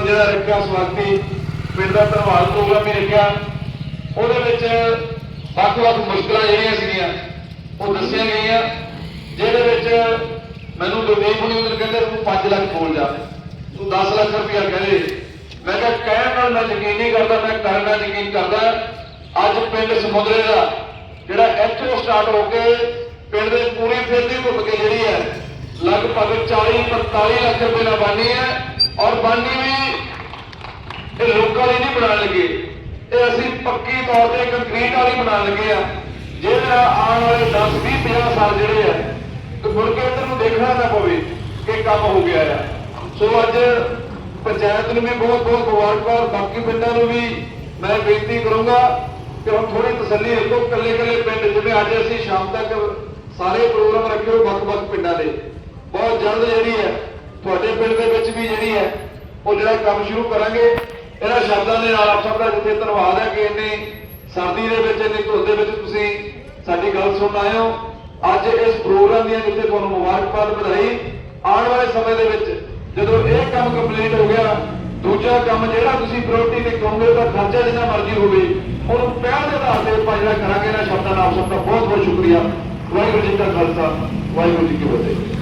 Programme ਜਿਹੜਾ ਰੱਖਿਆ ਸਵਾਗਤੀ ਪਿੰਡ ਦਾ ਧੰਨਵਾਦ ਪ੍ਰੋਗਰਾਮ ਵੀ ਰੱਖਿਆ। ਉਹਦੇ ਵਿੱਚ ਵੱਖ-ਵੱਖ ਮੁਸ਼ਕਲਾਂ ਜਿਹੜੀਆਂ ਸੀਗੀਆਂ, ਉਹ ਦੱਸੀਆਂ ਗਈਆਂ। ਜਿਹਦੇ ਵਿੱਚ ਮੈਨੂੰ ਗੁਰਦੀਪ ਹੁਣੀ ਉਹਨੂੰ ਕਹਿੰਦੇ ਤੂੰ 5 ਲੱਖ ਬੋਲ ਜਾ। ਤੂੰ 10 ਲੱਖ ਰੁਪਇਆ ਕਹਦੇ ਮੈਂ ਕਿਹਾ ਕਹਿਣ ਨਾਲ ਮੈਂ ਯਕੀਨ ਨਹੀਂ ਕਰਦਾ, ਮੈਂ ਕਰਨਾ ਯਕੀਨ ਕਰਦਾ। ਅੱਜ ਪਿੰਡ ਸਮੁੰਦਰੇ ਦਾ ਜਿਹੜਾ ਇੱਥੋਂ ਸਟਾਰਟ ਹੋ ਕੇ ਪਿੰਡ ਦੇ ਪੂਰੀ ਫਿਰਦੀ ਘੁੰਮ ਕੇ ਜਿਹੜੀ ਹੈ, ਲਗਭਗ 40 45 ਲੱਖ ਰੁਪਏ ਨਾਲ ਬਾਨੀ ਹੈ। ਔਰ ਬਾਨੀ ਵੀ ਇਹ ਲੋਕਾਂ ਲਈ ਨਹੀਂ ਬਣਾਉਣ ਲੱਗੇ। ਇਹ ਅਸੀਂ ਪੱਕੀ ਤੌਰ ਤੇ ਕੰਕਰੀਟ ਵਾਲੀ ਬਣਾਉਣ ਲੱਗੇ ਆ। ਜਿਹੜਾ ਆਉਣ ਵਾਲੇ 10 20 50 ਸਾਲ ਜਿਹੜੇ ਆ, ਤੇ ਮੁੜ ਕੇ ਇੱਧਰ ਨੂੰ ਦੇਖਣਾ ਨਾ ਪਵੇ ਕਿ ਕੰਮ ਹੋ ਗਿਆ ਆ। ਸੋ ਅੱਜ ਪੰਚਾਇਤ ਨੂੰ ਵੀ ਬਹੁਤ ਬਹੁਤ ਮੁਬਾਰਕਬਾਦ ਬਾਕੀ ਪਿੰਡਾਂ ਨੂੰ ਵੀ ਮੈਂ ਬੇਨਤੀ ਕਰੂੰਗਾ ਕਿ ਹੁਣ ਥੋੜੀ ਤਸੱਲੀ ਰੱਖੋ। ਕੱਲੇ ਕੱਲੇ ਪਿੰਡ ਜਿਵੇਂ ਅੱਜ ਅਸੀਂ ਸ਼ਾਮ ਤੱਕ ਸਾਰੇ ਪ੍ਰੋਗਰਾਮ ਰੱਖੇ ਹੋ ਵੱਖ-ਵੱਖ ਪਿੰਡਾਂ ਦੇ। ਬਹੁਤ ਜਲਦ ਜਿਹੜੀ ਹੈ ਤੁਹਾਡੇ ਪਿੰਡ ਦੇ ਵਿੱਚ ਵੀ ਜਿਹੜੀ ਹੈ, ਉਹ ਜਿਹੜਾ ਕੰਮ ਸ਼ੁਰੂ ਕਰਾਂਗੇ, ਇਹਨਾਂ ਸ਼ਬਦਾਂ ਦੇ ਨਾਲ ਆਪ ਸਭ ਦਾ ਜਿੱਥੇ ਧੰਨਵਾਦ ਹੈ ਕਿ ਇੰਨੀ ਸਰਦੀ ਦੇ ਵਿੱਚ, ਇੰਨੀ ਧੁੰਦ ਦੇ ਵਿੱਚ ਤੁਸੀਂ ਸਾਡੀ ਗੱਲ ਸੁਣ ਆਏ ਹੋ। ਅੱਜ ਇਸ ਪ੍ਰੋਗਰਾਮ ਦੀਆਂ ਜਿੱਥੇ ਤੁਹਾਨੂੰ ਮੁਬਾਰਕਬਾਦ ਵਧਾਈ, ਆਉਣ ਵਾਲੇ ਸਮੇਂ ਦੇ ਵਿੱਚ ਜਦੋਂ ਇਹ ਕੰਮ ਕੰਪਲੀਟ ਹੋ ਗਿਆ, ਦੂਜਾ ਕੰਮ ਜਿਹੜਾ ਤੁਸੀਂ ਪ੍ਰਾਇੋਰਟੀ ਤੇ ਕਹੋਗੇ ਤਾਂ ਖਰਚਾ ਜਿੰਨਾ ਮਰਜ਼ੀ ਹੋਵੇ, ਉਹਨੂੰ ਪਹਿਲ ਦੇ ਆਧਾਰ ਤੇ ਆਪਾਂ ਜਿਹੜਾ ਕਰਾਂਗੇ, ਇਹਨਾਂ ਸ਼ਬਦਾਂ ਨਾਲ ਆਪ ਸਭ ਦਾ ਬਹੁਤ ਬਹੁਤ ਸ਼ੁਕਰੀਆ। ਵਾਹਿਗੁਰੂ ਜੀ ਕਾ ਖਾਲਸਾ, ਵਾਹਿਗੁਰੂ ਜੀ ਕੀ ਫਤਿਹ।